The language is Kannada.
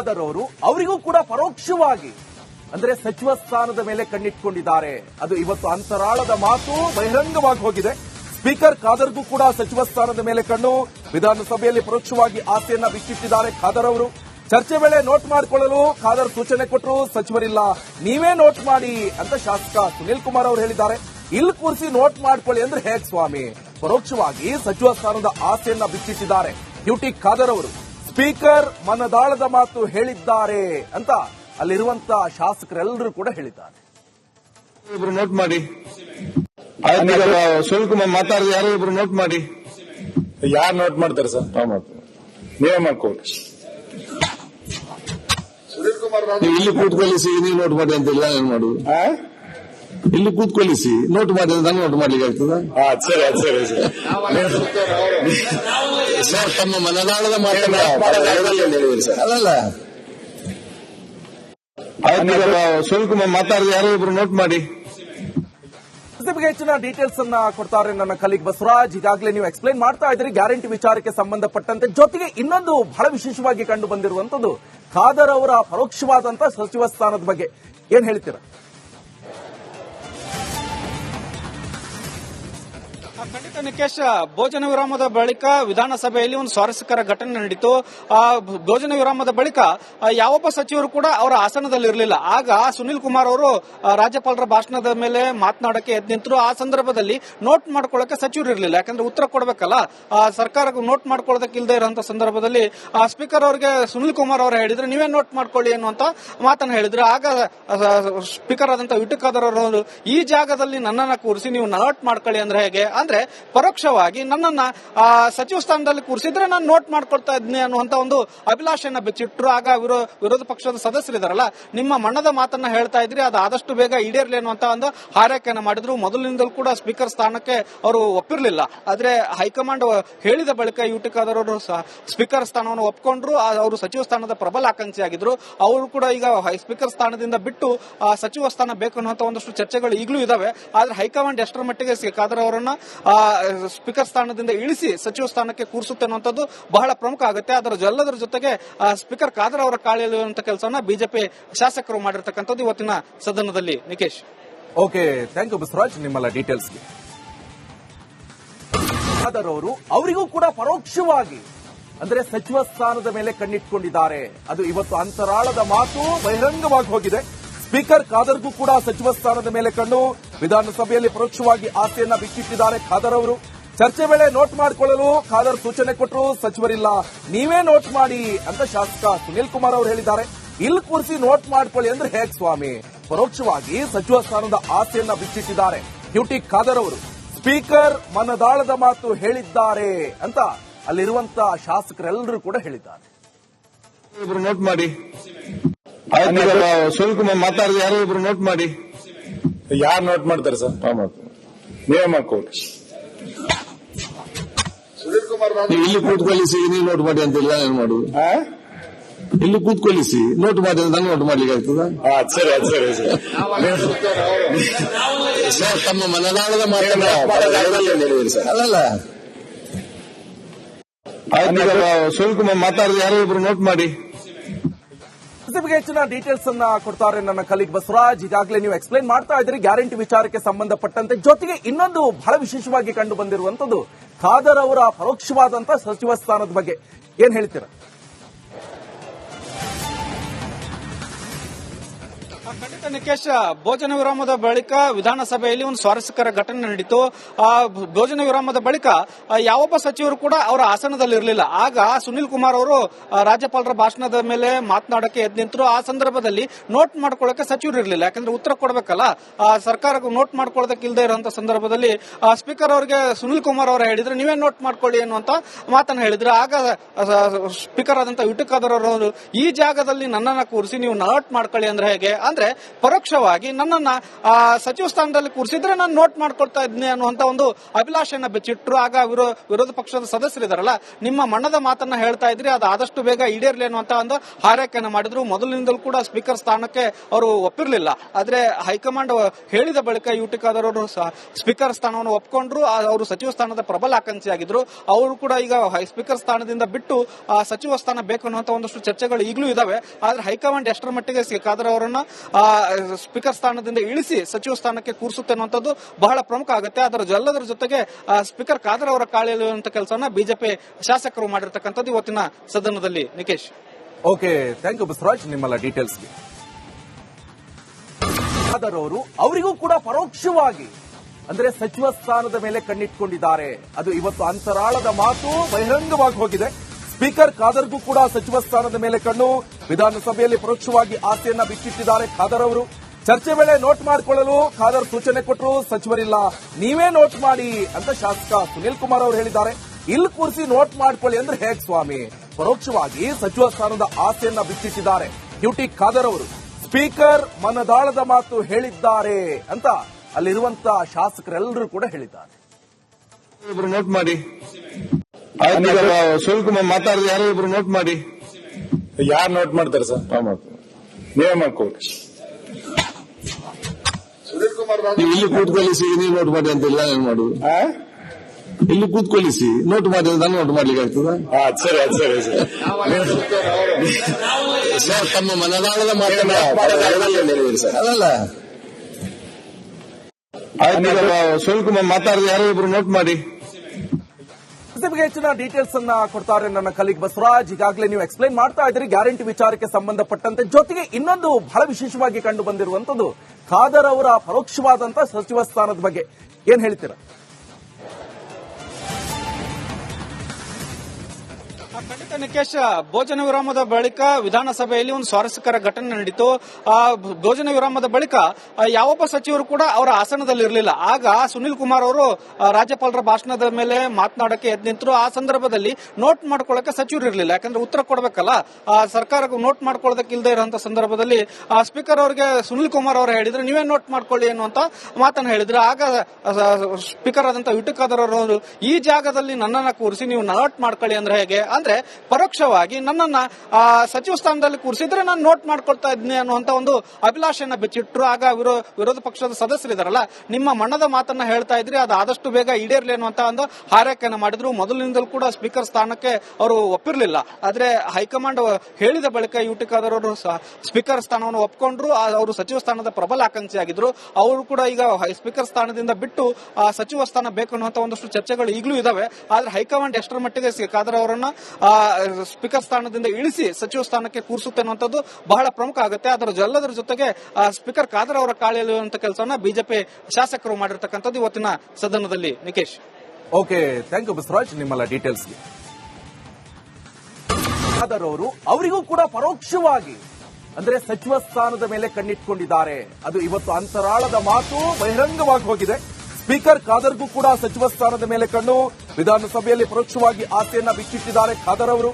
ಆದರವರು ಅವರಿಗೂ ಕೂಡ ಪರೋಕ್ಷವಾಗಿ, ಅಂದ್ರೆ ಸಚಿವ ಸ್ಥಾನದ ಮೇಲೆ ಕಣ್ಣಿಟ್ಕೊಂಡಿದ್ದಾರೆ. ಅದು ಇವತ್ತು ಅಂತರಾಳದ ಮಾತು ಬಹಿರಂಗವಾಗಿ ಹೋಗಿದೆ. ಸ್ಪೀಕರ್ ಖಾದರ್ಗೂ ಕೂಡ ಸಚಿವ ಸ್ಥಾನದ ಮೇಲೆ ಕಣ್ಣು. ವಿಧಾನಸಭೆಯಲ್ಲಿ ಪರೋಕ್ಷವಾಗಿ ಆಸೆಯನ್ನ ಬಿಚ್ಚಿಟ್ಟಿದ್ದಾರೆ ಖಾದರ್ ಅವರು. ಚರ್ಚೆ ವೇಳೆ ನೋಟ್ ಮಾಡಿಕೊಳ್ಳಲು ಖಾದರ್ ಸೂಚನೆ ಕೊಟ್ಟರು ಸಚಿವರಿಲ್ಲ, ನೀವೇ ನೋಟ್ ಮಾಡಿ ಅಂತ ಶಾಸಕ ಸುನಿಲ್ ಕುಮಾರ್ ಅವರು ಹೇಳಿದ್ದಾರೆ. ಇಲ್ಲಿ ಕೂರಿಸಿ ನೋಟ್ ಮಾಡ್ಕೊಳ್ಳಿ ಅಂದ್ರೆ ಹೇಗ್ ಸ್ವಾಮಿ? ಪರೋಕ್ಷವಾಗಿ ಸಚಿವ ಸ್ಥಾನದ ಆಸೆಯನ್ನ ಬಿಚ್ಚಿಟ್ಟಿದ್ದಾರೆ. ಡ್ಯೂಟಿ ಖಾದರ್ ಅವರು. ಸ್ಪೀಕರ್ ಮನದಾಳದ ಮಾತು ಹೇಳಿದ್ದಾರೆ ಅಂತ ಅಲ್ಲಿರುವಂತಹ ಶಾಸಕರೆಲ್ಲರೂ ಕೂಡ ಹೇಳಿದ್ದಾರೆ. ಇಬ್ರು ನೋಟ್ ಮಾಡಿ. ಶಿವಕುಮಾರ್ ಈಗ ಸುನಿಲ್ ಕುಮಾರ್ ಮಾತಾಡಿದ ಯಾರೋ ಇಬ್ರು ನೋಟ್ ಮಾಡಿ? ಯಾರು ನೋಟ್ ಮಾಡ್ತಾರೆ ಸರ್? ನಾವು ಮಾಡ್ತೀವಿ. ನೀವೇ ಮಾಡ್ಕೊಳ್ಳಿ ಇಲ್ಲಿ ಇಲ್ಲಿ ಕೂತ್ಕೊಳ್ಳಿಸಿ ನೀವು ನೋಟ್ ಮಾಡಿ ಅಂತಿಲ್ಲ ಏನ್ ಮಾಡುದು. ಆ? ಇಲ್ಲಿ ಕೂತ್ಕೊಳ್ಳಿಸಿ. ನೋಟ್ ಮಾಡಿ ಅಂದ್ರೆ ನಂಗೆ ನೋಟ್ ಮಾಡ್ಲಿಕ್ಕೆ ಆಗ್ತದ? ಸರಿ ತಮ್ಮ ಮನದಾಳದ ಮಾತನ್ನ ಅಲ್ಲಲ್ಲ. ಮಾತಾಡಿದ ಯಾರೋ ಇಬ್ರು ನೋಟ್ ಮಾಡಿ. ನಿಮಗೆ ಬಗ್ಗೆ ಹೆಚ್ಚಿನ ಡೀಟೇಲ್ಸ್ ಅನ್ನ ಕೊಡ್ತಾರೆ ನನ್ನ ಕಲೀಗ್ ಬಸವರಾಜ್. ಈಗಾಗಲೇ ನೀವು ಎಕ್ಸ್ಪ್ಲೈನ್ ಮಾಡ್ತಾ ಇದ್ರಿ ಗ್ಯಾರಂಟಿ ವಿಚಾರಕ್ಕೆ ಸಂಬಂಧಪಟ್ಟಂತೆ ಜೊತೆಗೆ ಇನ್ನೊಂದು ಬಹಳ ವಿಶೇಷವಾಗಿ ಕಂಡು ಬಂದಿರುವಂತದ್ದು ಖಾದರ್ ಅವರ ಪರೋಕ್ಷವಾದಂತಹ ಸಚಿವ ಸ್ಥಾನದ ಬಗ್ಗೆ. ಏನ್ ಹೇಳ್ತೀರಾ? ಖಂಡಿತ ನಿಕೇಶ್ ಭೋಜನ ವಿರಾಮದ ಬಳಿಕ ವಿಧಾನಸಭೆಯಲ್ಲಿ ಒಂದು ಸ್ವಾರಸ್ಯಕರ ಘಟನೆ ನಡೀತು. ಆ ಭೋಜನ ವಿರಾಮದ ಬಳಿಕ ಯಾವೊಬ್ಬ ಸಚಿವರು ಕೂಡ ಅವರ ಆಸನದಲ್ಲಿ ಇರಲಿಲ್ಲ ಆಗ ಸುನಿಲ್ ಕುಮಾರ್ ಅವರು ರಾಜ್ಯಪಾಲರ ಭಾಷಣದ ಮೇಲೆ ಮಾತನಾಡಕ್ಕೆ ಎದ್ದು ನಿಂತರು ಆ ಸಂದರ್ಭದಲ್ಲಿ ನೋಟ್ ಮಾಡ್ಕೊಳ್ಳಕ್ಕೆ ಸಚಿವರು ಇರಲಿಲ್ಲ. ಯಾಕಂದ್ರೆ ಉತ್ತರ ಕೊಡಬೇಕಲ್ಲ. ಆ, ಸರ್ಕಾರಕ್ಕೆ ನೋಟ್ ಮಾಡ್ಕೊಳ್ಳೋದಕ್ಕೆ ಇಲ್ಲದೆ ಇರುವಂತಹ ಸಂದರ್ಭದಲ್ಲಿ ಆ, ಸ್ಪೀಕರ್ ಅವರಿಗೆ ಸುನಿಲ್ ಕುಮಾರ್ ಅವರು ಹೇಳಿದ್ರೆ ನೀವೇ ನೋಟ್ ಮಾಡ್ಕೊಳ್ಳಿ ಅನ್ನುವಂತ ಮಾತನ್ನು ಹೇಳಿದ್ರು. ಆಗ ಸ್ಪೀಕರ್ ಆದಂತ ವಿಟುಕಾದರ್ ಅವರು ಈ ಜಾಗದಲ್ಲಿ ನನ್ನನ್ನು ಕೂರಿಸಿ ನೀವು ನೋಟ್ ಮಾಡ್ಕೊಳ್ಳಿ ಅಂದ್ರೆ ಹೇಗೆ? ಅಂದ್ರೆ ಪರೋಕ್ಷವಾಗಿ ನನ್ನನ್ನ ಸಚಿವ ಸ್ಥಾನದಲ್ಲಿ ಕೂರಿಸಿದ್ರೆ ನಾನು ನೋಟ್ ಮಾಡ್ಕೊಳ್ತಾ ಇದ್ದೀನಿ ಅನ್ನುವಂತ ಒಂದು ಅಭಿಲಾಷೆಯನ್ನು ಬಿಚ್ಚಿಟ್ಟರು ಆಗ ವಿರೋ, ವಿರೋಧ ಪಕ್ಷದ ಸದಸ್ಯರಿದಾರಲ್ಲ ನಿಮ್ಮ ಮಣ್ಣದ ಮಾತನ್ನ ಹೇಳ್ತಾ ಇದ್ರಿ, ಅದು ಆದಷ್ಟು ಬೇಗ ಈಡೇರ್ಲಿ ಅನ್ನುವಂತ ಒಂದು ಹಾರೈಕೆಯನ್ನು ಮಾಡಿದ್ರು. ಮೊದಲಿನಿಂದಲೂ ಕೂಡ ಸ್ಪೀಕರ್ ಸ್ಥಾನಕ್ಕೆ ಅವರು ಒಪ್ಪಿರಲಿಲ್ಲ. ಆದ್ರೆ ಹೈಕಮಾಂಡ್ ಹೇಳಿದ ಬಳಿಕ ಯುಟಿಕಾದರ್ ಅವರು ಸ್ಪೀಕರ್ ಸ್ಥಾನವನ್ನು ಒಪ್ಕೊಂಡ್ರು. ಅವರು ಸಚಿವ ಸ್ಥಾನದ ಪ್ರಬಲ ಆಕಾಂಕ್ಷಿ ಆಗಿದ್ರು ಅವರು ಕೂಡ ಈಗ ಸ್ಪೀಕರ್ ಸ್ಥಾನದಿಂದ ಬಿಟ್ಟು ಸಚಿವ ಸ್ಥಾನ ಬೇಕು ಅನ್ನುವಂತ ಒಂದಷ್ಟು ಚರ್ಚೆಗಳು ಈಗಲೂ ಇದಾವೆ. ಆದ್ರೆ ಹೈಕಮಾಂಡ್ ಎಷ್ಟರ ಮಟ್ಟಿಗೆ ಖಾದರ್ ಅವರನ್ನ ಸ್ಪೀಕರ್ ಸ್ಥಾನದಿಂದ ಇಳಿಸಿ ಸಚಿವ ಸ್ಥಾನಕ್ಕೆ ಕೂರಿಸುತ್ತೆ ಅನ್ನುವಂಥದ್ದು ಬಹಳ ಪ್ರಮುಖ ಆಗುತ್ತೆ. ಅದರ ಎಲ್ಲದರ ಜೊತೆಗೆ ಸ್ಪೀಕರ್ ಖಾದರ್ ಅವರ ಕಾಳೆಯುವಂತ ಕೆಲಸವನ್ನ ಬಿಜೆಪಿ ಶಾಸಕರು ಮಾಡಿರ್ತಕ್ಕಂಥದ್ದು ಇವತ್ತಿನ ಸದನದಲ್ಲಿ. Nikesh. Okay thank you Basavaraj ನಿಮ್ಮೆಲ್ಲ ಡೀಟೇಲ್ಸ್ ಖಾದರ್ ಅವರು ಅವರಿಗೂ ಕೂಡ ಪರೋಕ್ಷವಾಗಿ, ಅಂದ್ರೆ ಸಚಿವ ಸ್ಥಾನದ ಮೇಲೆ ಕಣ್ಣಿಟ್ಕೊಂಡಿದ್ದಾರೆ. ಅದು ಇವತ್ತು ಅಂತರಾಳದ ಮಾತು ಬಹಿರಂಗವಾಗಿ ಹೋಗಿದೆ. ಸ್ಪೀಕರ್ ಖಾದರ್ಗೂ ಕೂಡ ಸಚಿವ ಸ್ಥಾನದ ಮೇಲೆ ಕಣ್ಣು. ವಿಧಾನಸಭೆಯಲ್ಲಿ ಪರೋಕ್ಷವಾಗಿ ಆಸೆಯನ್ನ ಬಿಚ್ಚಿಟ್ಟಿದ್ದಾರೆ ಖಾದರ್ ಅವರು. ಚರ್ಚೆ ವೇಳೆ ನೋಟ್ ಮಾಡಿಕೊಳ್ಳಲು ಖಾದರ್ ಸೂಚನೆ ಕೊಟ್ಟರು ಸಚಿವರಿಲ್ಲ. ನೀವೇ ನೋಟ್ ಮಾಡಿ ಅಂತ ಶಾಸಕ ಸುನಿಲ್ ಕುಮಾರ್ ಅವರು ಹೇಳಿದ್ದಾರೆ. ಇಲ್ಲಿ ಕೂರಿಸಿ ನೋಟ್ ಮಾಡ್ಕೊಳ್ಳಿ ಅಂದ್ರೆ ಹೇಗ್ ಸ್ವಾಮಿ? ಪರೋಕ್ಷವಾಗಿ ಸಚಿವ ಸ್ಥಾನದ ಆಸೆಯನ್ನ ಬಿಚ್ಚಿಟ್ಟಿದ್ದಾರೆ ಡ್ಯೂಟಿ ಖಾದರ್ ಅವರು. ಸ್ಪೀಕರ್ ಮನದಾಳದ ಮಾತು ಹೇಳಿದ್ದಾರೆ ಅಂತ ಅಲ್ಲಿರುವಂತಹ ಶಾಸಕರೆಲ್ಲರೂ ಕೂಡ ಹೇಳಿದ್ದಾರೆ. ನೋಟ್ ಮಾಡಿ. ಆಯ್ತು ಈಗ ಸುನಿಲ್ ಕುಮಾರ್ ಮಾತಾಡಿದ ಯಾರೋ ಇಬ್ರು ನೋಟ್ ಮಾಡಿ. ಯಾರು ನೋಟ್ ಮಾಡ್ತಾರೆ ಸರ್? ನಾವು ಮಾಡ್ಕೊಳ್ಳಿ ನೀವು ಇಲ್ಲಿ ಕೂತ್ಕೊಳ್ಳಿಸಿ ನೀವು ನೋಟ್ ಮಾಡಿ ಅಂತಿಲ್ಲ ಏನ್ ಮಾಡುದು? ಆ? ಇಲ್ಲಿ ಕೂತ್ಕೊಳ್ಳಿಸಿ ನೋಟ್ ಮಾಡಿ ಅಂತ ನಂಗೆ ನೋಟ್ ಮಾಡ್ಲಿಕ್ಕೆ ಆಗ್ತದ ಆ, ಸರಿ ಸರಿ ಸರಿ. ಸರ್ ತಮ್ಮ ಮನದಾಳದ ಮಾತಾಡಲ್ಲ ಅಲ್ಲಲ್ಲ ಆಯ್ತು ಈಗ ಸುನಿಲ್ ಕುಮಾರ್ ಮಾತಾಡಿದ ಯಾರೋ ಇಬ್ರು ನೋಟ್ ಮಾಡಿ. ಇದ್ರ ಹೆಚ್ಚಿನ ಡೀಟೇಲ್ಸ್ ಅನ್ನ ಕೊಡ್ತಾರೆ ನನ್ನ ಕಲೀಗ್ ಬಸವರಾಜ್. ಈಗಾಗಲೇ ನೀವು ಎಕ್ಸ್ಪ್ಲೈನ್ ಮಾಡ್ತಾ ಇದ್ರಿ ಗ್ಯಾರಂಟಿ ವಿಚಾರಕ್ಕೆ ಸಂಬಂಧಪಟ್ಟಂತೆ. ಜೊತೆಗೆ ಇನ್ನೊಂದು ಬಹಳ ವಿಶೇಷವಾಗಿ ಕಂಡು ಬಂದಿರುವಂತದ್ದು ಖಾದರ್ ಅವರ ಪರೋಕ್ಷವಾದಂತಹ ಸಚಿವ ಸ್ಥಾನದ ಬಗ್ಗೆ. ಏನ್ ಹೇಳ್ತೀರಾ? ಖಂಡಿತ ನಿಕೇಶ್ ಭೋಜನ ವಿರಾಮದ ಬಳಿಕ ವಿಧಾನಸಭೆಯಲ್ಲಿ ಒಂದು ಸ್ವಾರಸ್ಯಕರ ಘಟನೆ ನಡೀತು. ಆ ಭೋಜನ ವಿರಾಮದ ಬಳಿಕ ಯಾವೊಬ್ಬ ಸಚಿವರು ಕೂಡ ಅವರ ಆಸನದಲ್ಲಿ ಇರಲಿಲ್ಲ ಆಗ ಸುನಿಲ್ ಕುಮಾರ್ ಅವರು ರಾಜ್ಯಪಾಲರ ಭಾಷಣದ ಮೇಲೆ ಮಾತನಾಡಕ್ಕೆ ಎದ್ದು ನಿಂತರು ಆ ಸಂದರ್ಭದಲ್ಲಿ ನೋಟ್ ಮಾಡ್ಕೊಳ್ಳಕ್ಕೆ ಸಚಿವರು ಇರಲಿಲ್ಲ. ಯಾಕಂದ್ರೆ ಉತ್ತರ ಕೊಡಬೇಕಲ್ಲ. ಆ, ಸರ್ಕಾರಕ್ಕೆ ನೋಟ್ ಮಾಡ್ಕೊಳ್ಳೋದಕ್ಕೆ ಇಲ್ಲದೆ ಇರುವಂತ ಸಂದರ್ಭದಲ್ಲಿ ಸ್ಪೀಕರ್ ಅವರಿಗೆ ಸುನಿಲ್ ಕುಮಾರ್ ಅವರು ಹೇಳಿದ್ರು. ನೀವೇ ನೋಟ್ ಮಾಡ್ಕೊಳ್ಳಿ ಅನ್ನುವಂತ ಮಾತನ್ನ ಹೇಳಿದ್ರು. ಆಗ ಸ್ಪೀಕರ್ ಆದಂತ ವಿಟುಕಾದರ್ ಅವರು ಈ ಜಾಗದಲ್ಲಿ ನನ್ನನ್ನು ಕೂರಿಸಿ ನೀವು ನೋಟ್ ಮಾಡ್ಕೊಳ್ಳಿ ಅಂದ್ರೆ ಹೇಗೆ? ಅಂದ್ರೆ ಅಂದ್ರೆ ಪರೋಕ್ಷವಾಗಿ ನನ್ನನ್ನ ಸಚಿವ ಸ್ಥಾನದಲ್ಲಿ ಕೂರಿಸಿದ್ರೆ ನಾನು ನೋಟ್ ಮಾಡ್ಕೊಳ್ತಾ ಇದ್ದೀನಿ ಅನ್ನುವಂತ ಒಂದು ಅಭಿಲಾಷೆಯನ್ನ ಬೆಚ್ಚಿಟ್ರು. ಆಗ ವಿರೋ- ವಿರೋಧ ಪಕ್ಷದ ಸದಸ್ಯರಿದಾರಲ್ಲ, ನಿಮ್ಮ ಮಣ್ಣದ ಮಾತನ್ನ ಹೇಳ್ತಾ ಇದ್ರಿ, ಅದು ಆದಷ್ಟು ಬೇಗ ಈಡೇರ್ಲಿ ಅನ್ನುವಂತ ಒಂದು ಹಾರೈಕೆಯನ್ನು ಮಾಡಿದ್ರು. ಮೊದಲಿನಿಂದಲೂ ಕೂಡ ಸ್ಪೀಕರ್ ಸ್ಥಾನಕ್ಕೆ ಅವರು ಒಪ್ಪಿರಲಿಲ್ಲ. ಆದ್ರೆ ಹೈಕಮಾಂಡ್ ಹೇಳಿದ ಬಳಿಕ ಯುಟಿ ಖಾದರ್ ಅವರು ಸ್ಪೀಕರ್ ಸ್ಥಾನವನ್ನು ಒಪ್ಕೊಂಡ್ರು. ಅವರು ಸಚಿವ ಸ್ಥಾನದ ಪ್ರಬಲ ಆಕಾಂಕ್ಷಿಯಾಗಿದ್ರು. ಅವರು ಕೂಡ ಈಗ ಸ್ಪೀಕರ್ ಸ್ಥಾನದಿಂದ ಬಿಟ್ಟು ಸಚಿವ ಸ್ಥಾನ ಬೇಕು ಅನ್ನುವಂತ ಒಂದಷ್ಟು ಚರ್ಚೆಗಳು ಈಗಲೂ ಇದಾವೆ. ಆದ್ರೆ ಹೈಕಮಾಂಡ್ ಎಷ್ಟರ ಮಟ್ಟಿಗೆ ಖಾದರ್ ಅವರನ್ನ ಸ್ಪೀಕರ್ ಸ್ಥಾನದಿಂದ ಇಳಿಸಿ ಸಚಿವ ಸ್ಥಾನಕ್ಕೆ ಕೂರಿಸುತ್ತೆ ಅನ್ನುವಂಥದ್ದು ಬಹಳ ಪ್ರಮುಖ ಆಗುತ್ತೆ. ಅದರ ಎಲ್ಲದರ ಜೊತೆಗೆ ಸ್ಪೀಕರ್ ಖಾದರ್ ಅವರ ಕಾಳೆಯುವಂತ ಕೆಲಸವನ್ನ ಬಿಜೆಪಿ ಶಾಸಕರು ಮಾಡಿರ್ತಕ್ಕಂಥದ್ದು ಇವತ್ತಿನ ಸದನದಲ್ಲಿ. Nikesh. Okay thank you Basavaraj. ನಿಮ್ಮೆಲ್ಲ ಡೀಟೇಲ್ಸ್ಗೆ ಖಾದರ್ ಅವರು ಅವರಿಗೂ ಕೂಡ ಪರೋಕ್ಷವಾಗಿ, ಅಂದ್ರೆ ಸಚಿವ ಸ್ಥಾನದ ಮೇಲೆ ಕಣ್ಣಿಟ್ಕೊಂಡಿದ್ದಾರೆ. ಅದು ಇವತ್ತು ಅಂತರಾಳದ ಮಾತು, ಬಹಿರಂಗವಾಗಿ ಹೋಗಿದೆ. ಸ್ಪೀಕರ್ ಖಾದರ್ಗೂ ಕೂಡ ಸಚಿವ ಸ್ಥಾನದ ಮೇಲೆ ಕಣ್ಣು. ವಿಧಾನಸಭೆಯಲ್ಲಿ ಪರೋಕ್ಷವಾಗಿ ಆಸೆಯನ್ನ ಬಿಚ್ಚಿಟ್ಟಿದ್ದಾರೆ ಖಾದರ್ ಅವರು. ಚರ್ಚೆ ವೇಳೆ ನೋಟ್ ಮಾಡಿಕೊಳ್ಳಲು ಖಾದರ್ ಸೂಚನೆ ಕೊಟ್ಟರು ಸಚಿವರಿಲ್ಲ. ನೀವೇ ನೋಟ್ ಮಾಡಿ ಅಂತ ಶಾಸಕ ಸುನಿಲ್ ಕುಮಾರ್ ಅವರು ಹೇಳಿದ್ದಾರೆ. ಇಲ್ಲಿ ಕೂರಿಸಿ ನೋಟ್ ಮಾಡ್ಕೊಳ್ಳಿ ಅಂದ್ರೆ ಹೇಗ್ ಸ್ವಾಮಿ? ಪರೋಕ್ಷವಾಗಿ ಸಚಿವ ಸ್ಥಾನದ ಆಸೆಯನ್ನ ಬಿಚ್ಚಿಟ್ಟಿದ್ದಾರೆ ಯುಟಿ ಖಾದರ್ ಅವರು. ಸ್ಪೀಕರ್ ಮನದಾಳದ ಮಾತು ಹೇಳಿದ್ದಾರೆ ಅಂತ ಅಲ್ಲಿರುವಂತಹ ಶಾಸಕರೆಲ್ಲರೂ ಕೂಡ ಹೇಳಿದ್ದಾರೆ. ನೋಟ್ ಮಾಡಿ. ಆಯ್ತು ಈಗ ಸುನಿಲ್ ಕುಮಾರ್ ಮಾತಾಡಿದ್ರೆ ಯಾರೋ ಇಬ್ರು ನೋಟ್ ಮಾಡಿ. ಯಾರು ನೋಟ್ ಮಾಡ್ತಾರೆ ಸರ್? ನೀವೇ ಮಾಡ್ಕೊಡ್ರಿ ನೀವು ಇಲ್ಲಿ ಕೂತ್ಕೊಳ್ಳಿಸಿ ನೀವು ನೋಟ್ ಮಾಡಿ ಅಂತ ಇಲ್ಲ ಏನ್ ಮಾಡುದು ಆ? ಇಲ್ಲಿ ಕೂತ್ಕೊಳ್ಳಿಸಿ ನೋಟ್ ಮಾಡಿ ಅಂತ ನಾನು ನೋಟ್ ಮಾಡ್ಲಿಕ್ಕೆ ಆಗ್ತದ? ಸರಿ ಸರಿ ಸರ್. ತಮ್ಮ ಮನದಾಳದ ಮಾತಾಡಲ್ಲ ಸರ್. ಆಯ್ತು ಶಿವಕುಮಾರ್ ಮಾತಾಡಿದ್ರೆ ಯಾರೋ ಇಬ್ರು ನೋಟ್ ಮಾಡಿ. ನಿಮಗೆ ಹೆಚ್ಚಿನ ಡೀಟೇಲ್ಸ್ ಅನ್ನ ಕೊಡ್ತಾರೆ ನನ್ನ ಕಲೀಗ್ ಬಸವರಾಜ್. ಈಗಾಗಲೇ ನೀವು ಎಕ್ಸ್ಪ್ಲೈನ್ ಮಾಡ್ತಾ ಇದ್ರಿ ಗ್ಯಾರಂಟಿ ವಿಚಾರಕ್ಕೆ ಸಂಬಂಧಪಟ್ಟಂತೆ. ಜೊತೆಗೆ ಇನ್ನೊಂದು ಬಹಳ ವಿಶೇಷವಾಗಿ ಕಂಡು ಬಂದಿರುವಂತದ್ದು ಖಾದರ್ ಅವರ ಪರೋಕ್ಷವಾದಂತಹ ಸಚಿವ ಸ್ಥಾನದ ಬಗ್ಗೆ. ಏನ್ ಹೇಳ್ತೀರಾ? ಖಂಡಿತ ನಿಕೇಶ್, ಭೋಜನ ವಿರಾಮದ ಬಳಿಕ ವಿಧಾನಸಭೆಯಲ್ಲಿ ಒಂದು ಸ್ವಾರಸ್ಯಕರ ಘಟನೆ ನಡೀತು. ಆ ಭೋಜನ ವಿರಾಮದ ಬಳಿಕ ಯಾವೊಬ್ಬ ಸಚಿವರು ಕೂಡ ಅವರ ಆಸನದಲ್ಲಿ ಇರಲಿಲ್ಲ ಆಗ ಸುನಿಲ್ ಕುಮಾರ್ ಅವರು ರಾಜ್ಯಪಾಲರ ಭಾಷಣದ ಮೇಲೆ ಮಾತನಾಡಕ್ಕೆ ಎದ್ದು ನಿಂತರು ಆ ಸಂದರ್ಭದಲ್ಲಿ ನೋಟ್ ಮಾಡ್ಕೊಳ್ಳಕ್ಕೆ ಸಚಿವರು ಇರಲಿಲ್ಲ. ಯಾಕಂದ್ರೆ ಉತ್ತರ ಕೊಡಬೇಕಲ್ಲ. ಆ, ಸರ್ಕಾರಕ್ಕೆ ನೋಟ್ ಮಾಡ್ಕೊಳ್ಳೋದಕ್ಕೆ ಇಲ್ಲದೆ ಇರುವಂತ ಸಂದರ್ಭದಲ್ಲಿ, ಆ, ಸ್ಪೀಕರ್ ಅವರಿಗೆ ಸುನಿಲ್ ಕುಮಾರ್ ಅವರು ಹೇಳಿದ್ರು, ನೀವೇ ನೋಟ್ ಮಾಡ್ಕೊಳ್ಳಿ ಅನ್ನುವಂತ ಮಾತನ್ನು ಹೇಳಿದ್ರು. ಆಗ ಸ್ಪೀಕರ್ ಆದಂತ ವಿಟುಕಾದರ್ ಅವರು, ಈ ಜಾಗದಲ್ಲಿ ನನ್ನನ್ನು ಕೂರಿಸಿ ನೀವು ನೋಟ್ ಮಾಡ್ಕೊಳ್ಳಿ ಅಂದ್ರೆ ಹೇಗೆ? ಅಂದ್ರೆ ಪರೋಕ್ಷವಾಗಿ ನನ್ನನ್ನ ಸಚಿವ ಸ್ಥಾನದಲ್ಲಿ ಕೂರಿಸಿದ್ರೆ ನಾನು ನೋಟ್ ಮಾಡ್ಕೊಳ್ತಾ ಇದ್ದೀನಿ ಅನ್ನುವಂತ ಒಂದು ಅಭಿಲಾಷೆಯನ್ನ ಬಿಚ್ಚಿಟ್ರು. ಆಗ ವಿರೋ- ವಿರೋಧ ಪಕ್ಷದ ಸದಸ್ಯರಿದಾರಲ್ಲ, ನಿಮ್ಮ ಮಣ್ಣದ ಮಾತನ್ನ ಹೇಳ್ತಾ ಇದ್ರಿ, ಅದು ಆದಷ್ಟು ಬೇಗ ಈಡೇರ್ಲಿ ಅನ್ನುವಂತ ಒಂದು ಹಾರೈಕೆಯನ್ನು ಮಾಡಿದ್ರು. ಮೊದಲಿನಿಂದಲೂ ಕೂಡ ಸ್ಪೀಕರ್ ಸ್ಥಾನಕ್ಕೆ ಅವರು ಒಪ್ಪಿರಲಿಲ್ಲ. ಆದ್ರೆ ಹೈಕಮಾಂಡ್ ಹೇಳಿದ ಬಳಿಕ ಯುಟಿ ಖಾದರ್ ಅವರು ಸ್ಪೀಕರ್ ಸ್ಥಾನವನ್ನು ಒಪ್ಕೊಂಡ್ರು. ಅವರು ಸಚಿವ ಸ್ಥಾನದ ಪ್ರಬಲ ಆಕಾಂಕ್ಷಿಯಾಗಿದ್ರು. ಅವರು ಕೂಡ ಈಗ ಸ್ಪೀಕರ್ ಸ್ಥಾನದಿಂದ ಬಿಟ್ಟು ಸಚಿವ ಸ್ಥಾನ ಬೇಕು ಅನ್ನುವಂತ ಒಂದಷ್ಟು ಚರ್ಚೆಗಳು ಈಗಲೂ ಇದಾವೆ. ಆದ್ರೆ ಹೈಕಮಾಂಡ್ ಎಷ್ಟರ ಮಟ್ಟಿಗೆ ಖಾದರ್ ಅವರನ್ನ ಸ್ಪೀಕರ್ ಸ್ಥಾನದಿಂದ ಇಳಿಸಿ ಸಚಿವ ಸ್ಥಾನಕ್ಕೆ ಕೂರಿಸುತ್ತೆ ಅನ್ನುವಂಥದ್ದು ಬಹಳ ಪ್ರಮುಖ ಆಗುತ್ತೆ. ಅದರ ಜಲ್ಲದರ ಜೊತೆಗೆ ಆ, ಸ್ಪೀಕರ್ ಖಾದರ್ ಅವರ ಕಾಳೆಯುವಂತ ಕೆಲಸವನ್ನ ಬಿಜೆಪಿ ಶಾಸಕರು ಮಾಡಿರ್ತಕ್ಕಂಥದ್ದು ಇವತ್ತಿನ ಸದನದಲ್ಲಿ. Nikesh. Okay thank you Basavaraj. ನಿಮ್ಮೆಲ್ಲ ಡೀಟೇಲ್ಸ್ ಖಾದರ್ ಅವರು ಅವರಿಗೂ ಕೂಡ ಪರೋಕ್ಷವಾಗಿ ಅಂದ್ರೆ ಸಚಿವ ಸ್ಥಾನದ ಮೇಲೆ ಕಣ್ಣಿಟ್ಕೊಂಡಿದ್ದಾರೆ. ಅದು ಇವತ್ತು ಅಂತರಾಳದ ಮಾತು ಬಹಿರಂಗವಾಗಿ ಹೋಗಿದೆ. ಸ್ಪೀಕರ್ ಖಾದರ್ಗೂ ಕೂಡ ಸಚಿವ ಸ್ಥಾನದ ಮೇಲೆ ಕಣ್ಣು. ವಿಧಾನಸಭೆಯಲ್ಲಿ ಪರೋಕ್ಷವಾಗಿ ಆಸೆಯನ್ನ ಬಿಚ್ಚಿಟ್ಟಿದ್ದಾರೆ ಖಾದರ್ ಅವರು.